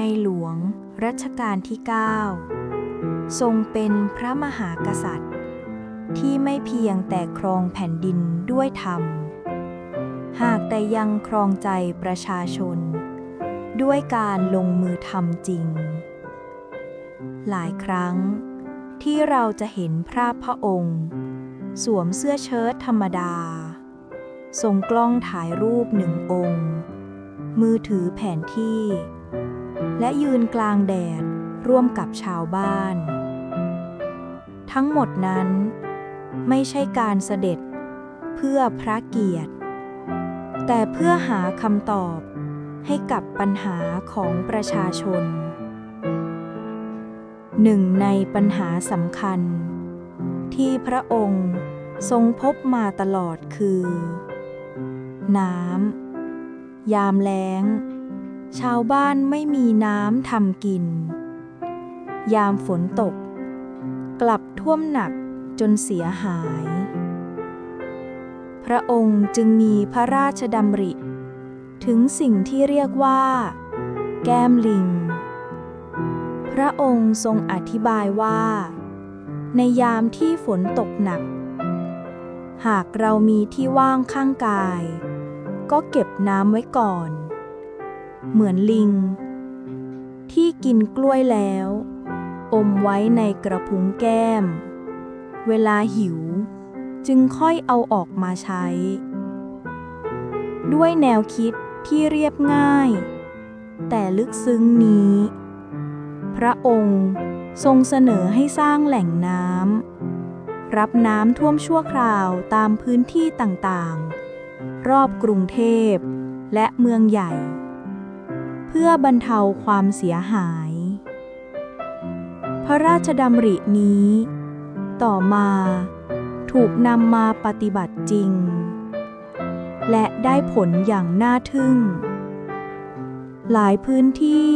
ในหลวงรัชกาลที่ 9 ทรงเป็นพระมหากษัตริย์ ที่ไม่เพียงแต่ครองแผ่นดินด้วยธรรม หากแต่ยังครองใจประชาชน ด้วยการลงมือทำจริง หลายครั้งที่เราจะเห็นพระพระองค์ สวมเสื้อเชิ้ตธรรมดา ทรงกล้องถ่ายรูปหนึ่งองค์ มือถือแผนที่ และยืนกลางแดดร่วมกับชาวบ้าน ทั้งหมดนั้น ไม่ใช่การเสด็จเพื่อพระเกียรติ แต่เพื่อหาคำตอบให้กับปัญหาของประชาชน หนึ่งในปัญหาสำคัญ ที่พระองค์ทรงพบมาตลอดคือ น้ำ ยามแล้ง ชาวบ้านไม่มีน้ำทำกิน ยามฝนตก กลับท่วมหนักจนเสียหาย พระองค์จึงมีพระราชดำริ ถึงสิ่งที่เรียกว่า แก้มลิง พระองค์ทรงอธิบายว่า ในยามที่ฝนตกหนัก หากเรามีที่ว่างข้างกาย ก็เก็บน้ำไว้ก่อน เหมือนลิง ที่กินกล้วยแล้ว อมไว้ในกระพุ้งแก้ม เวลาหิว จึงค่อยเอาออกมาใช้ ด้วยแนวคิดที่เรียบง่าย แต่ลึกซึ้งนี้ พระองค์ทรงเสนอให้สร้างแหล่งน้ำรับน้ำท่วมชั่วคราวตามพื้นที่ต่างๆ รอบกรุงเทพและเมืองใหญ่ เพื่อบรรเทาความเสียหาย พระราชดำรินี้ ต่อมาถูกนำมาปฏิบัติจริง และได้ผลอย่างน่าทึ่ง หลายพื้นที่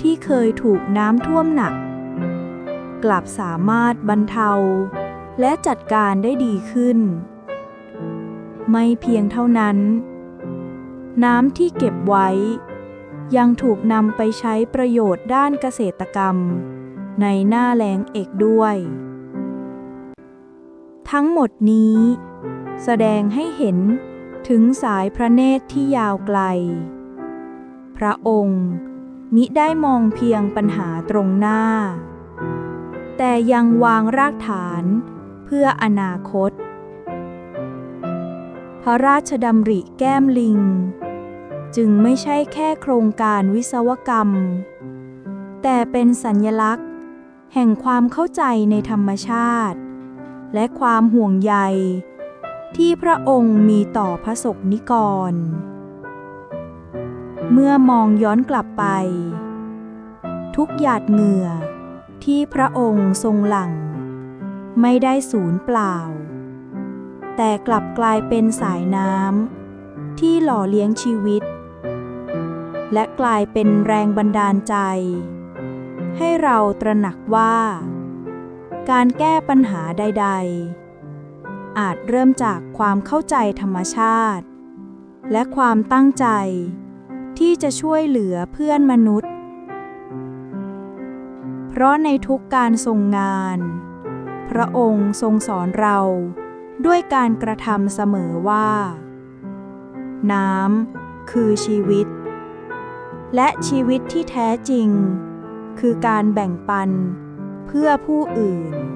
ที่เคยถูกน้ำท่วมหนัก กลับสามารถบรรเทาและจัดการได้ดีขึ้น ไม่เพียงเท่านั้น น้ำที่เก็บไว้ ยังถูกนำไปใช้ประโยชน์ด้านเกษตรกรรม ในหน้าแล้งเอกด้วย ทั้งหมดนี้ แสดงให้เห็นถึงสายพระเนตรที่ยาวไกล พระองค์มิได้มองเพียงปัญหาตรงหน้า แต่ยังวางรากฐานเพื่ออนาคต พระราชดำริแก้มลิง จึงไม่ใช่แค่โครงการวิศวกรรม แต่เป็นสัญลักษณ์ แห่งความเข้าใจในธรรมชาติ และความห่วงใย ที่พระองค์มีต่อพระสกนิกร เมื่อมองย้อนกลับไป ทุกหยาดเหงื่อที่พระองค์ทรงหลั่ง ไม่ได้สูญเปล่า แต่กลับกลายเป็นสายน้ำที่หล่อเลี้ยงชีวิต และกลายเป็นแรงบันดาลใจ ให้เราตระหนักว่า การแก้ปัญหาใด ๆ อาจเริ่มจากความเข้าใจธรรมชาติ และความตั้งใจ ที่จะช่วยเหลือเพื่อนมนุษย์ เพราะในทุกการทรงงาน พระองค์ทรงสอนเราด้วยการกระทำเสมอว่า น้ำคือชีวิต และชีวิตที่แท้จริง คือการแบ่งปันเพื่อผู้อื่น